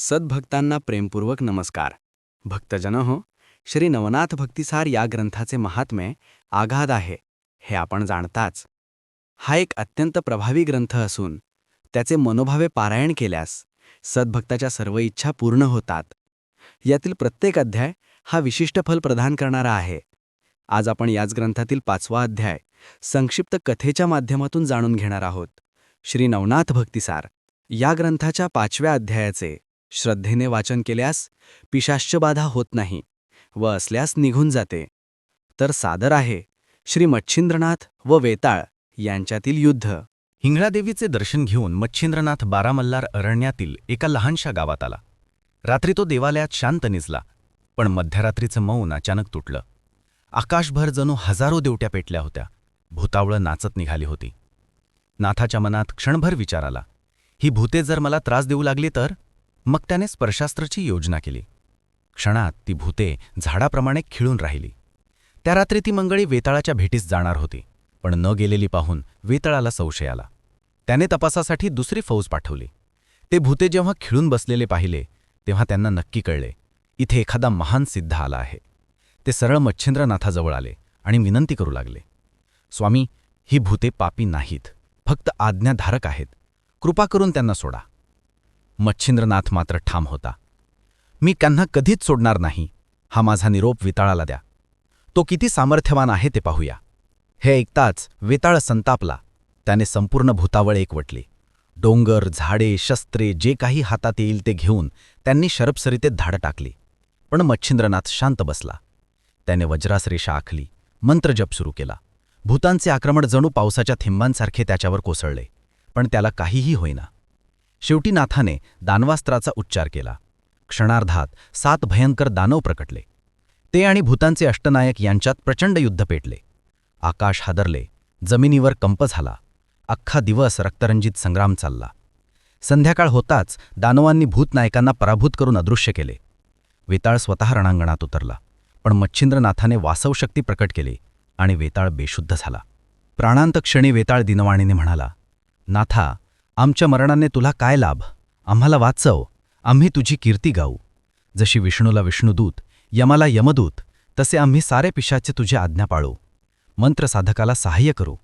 सद्भक्तांना प्रेमपूर्वक नमस्कार. भक्तजन हो श्री नवनाथ भक्तिसार या ग्रंथाचे महात्म्य आघाद आहे हे आपण जाणताच. हा एक अत्यंत प्रभावी ग्रंथ असून त्याचे मनोभावे पारायण केल्यास सद्भक्ताच्या सर्व इच्छा पूर्ण होतात. यातील प्रत्येक अध्याय हा विशिष्ट फल प्रदान करणारा आहे. आज आपण याच ग्रंथातील पाचवा अध्याय संक्षिप्त कथेच्या माध्यमातून जाणून घेणार आहोत. श्री नवनाथ भक्तिसार या ग्रंथाच्या पाचव्या अध्यायाचे श्रद्धेने वाचन केल्यास पिशाश्चबाधा होत नाही व असल्यास निघून जाते. तर सादर आहे श्री मच्छिंद्रनाथ व वेताळ यांच्यातील युद्ध. हिंगळादेवीचे दर्शन घेऊन मच्छिंद्रनाथ बारामल्लार अरण्यातील एका लहानशा गावात आला. रात्री तो देवालयात शांत निजला पण मध्यरात्रीचं मौन अचानक तुटलं. आकाशभर जणू हजारो देवट्या पेटल्या होत्या. भूतावळं नाचत निघाली होती. नाथाच्या मनात क्षणभर विचार आला. ही भूते जर मला त्रास देऊ लागली तर? मग त्याने स्पर्शास्त्रची योजना केली. क्षणात ती भूते झाडाप्रमाणे खिळून राहिली. त्या रात्री ती मंगळी वेताळाच्या भेटीस जाणार होती पण न गेलेली पाहून वेताळाला संशय आला. त्याने तपासासाठी दुसरी फौज पाठवली. ते भूते जेव्हा खिळून बसलेले पाहिले तेव्हा त्यांना नक्की कळले इथे एखादा महान सिद्ध आला आहे. ते सरळ मच्छिंद्रनाथाजवळ आले आणि विनंती करू लागले. स्वामी ही भूते पापी नाहीत फक्त आज्ञाधारक आहेत. कृपा करून त्यांना सोडा. मच्छिंद्रनाथ मात्र ठाम होता. मी त्यांना कधीच सोडणार नाही. हा माझा निरोप विताळाला द्या. तो किती सामर्थ्यवान आहे ते पाहूया. हे ऐकताच वेताळ संतापला. त्याने संपूर्ण भूतावळ एकवटली. डोंगर झाडे शस्त्रे जे काही हातात येईल ते घेऊन त्यांनी शरपसरितेत धाड टाकली. पण मच्छिंद्रनाथ शांत बसला. त्याने वज्रासरेषा आखली. मंत्रजप सुरू केला. भूतांचे आक्रमण जणू पावसाच्या थिंबांसारखे त्याच्यावर कोसळले. पण त्याला काहीही होईना. शेवटी नाथाने दानवास्त्राचा उच्चार केला. क्षणार्धात सात भयंकर दानव प्रकटले. ते आणि भूतांचे अष्टनायक यांच्यात प्रचंड युद्ध पेटले. आकाश हादरले जमिनीवर कंप झाला अख्खा दिवस रक्तरंजित संग्राम चालला. संध्याकाळ होताच दानवांनी भूतनायकांना पराभूत करून अदृश्य केले. वेताळ स्वतः रणांगणात उतरला पण मच्छिंद्रनाथाने वासवशक्ती प्रकट केली आणि वेताळ बेशुद्ध झाला. प्राणांत क्षणी वेताळ दिनवाणीने म्हणाला नाथा आमच्या मरणाने तुला काय लाभ? आम्हाला वाचव. आम्ही तुझी कीर्ती गाऊ. जशी विष्णूला विष्णुदूत यमाला यमदूत तसे आम्ही सारे पिशाचे तुझे आज्ञा पाळू. मंत्रसाधकाला सहाय्य करू.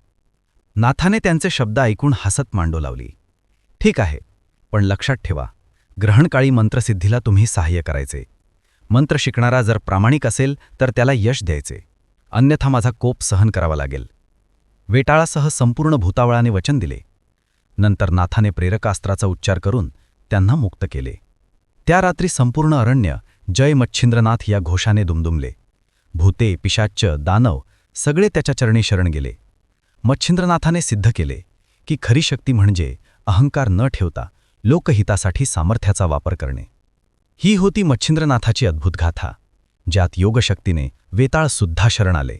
नाथाने त्यांचे शब्द ऐकून हसत मांडू लावली. ठीक आहे पण लक्षात ठेवा. ग्रहणकाळी मंत्रसिद्धीला तुम्ही सहाय्य करायचे. मंत्र शिकणारा जर प्रामाणिक असेल तर त्याला यश द्यायचे. अन्यथा माझा कोप सहन करावा लागेल. वेटाळासह संपूर्ण भूतावळाने वचन दिले. नंतर नाथाने प्रेरकास्त्राचा उच्चार करून त्यांना मुक्त केले. त्या रात्री संपूर्ण अरण्य जय मच्छिंद्रनाथ या घोषाने दुमदुमले. भूते पिशाच्च दानव सगळे त्याच्या चरणी शरण गेले. मच्छिंद्रनाथाने सिद्ध केले की खरी शक्ती म्हणजे अहंकार न ठेवता लोकहितासाठी सामर्थ्याचा वापर करणे. ही होती मच्छिंद्रनाथाची अद्भुत गाथा ज्यात योगशक्तीने वेताळसुद्धा शरण आले.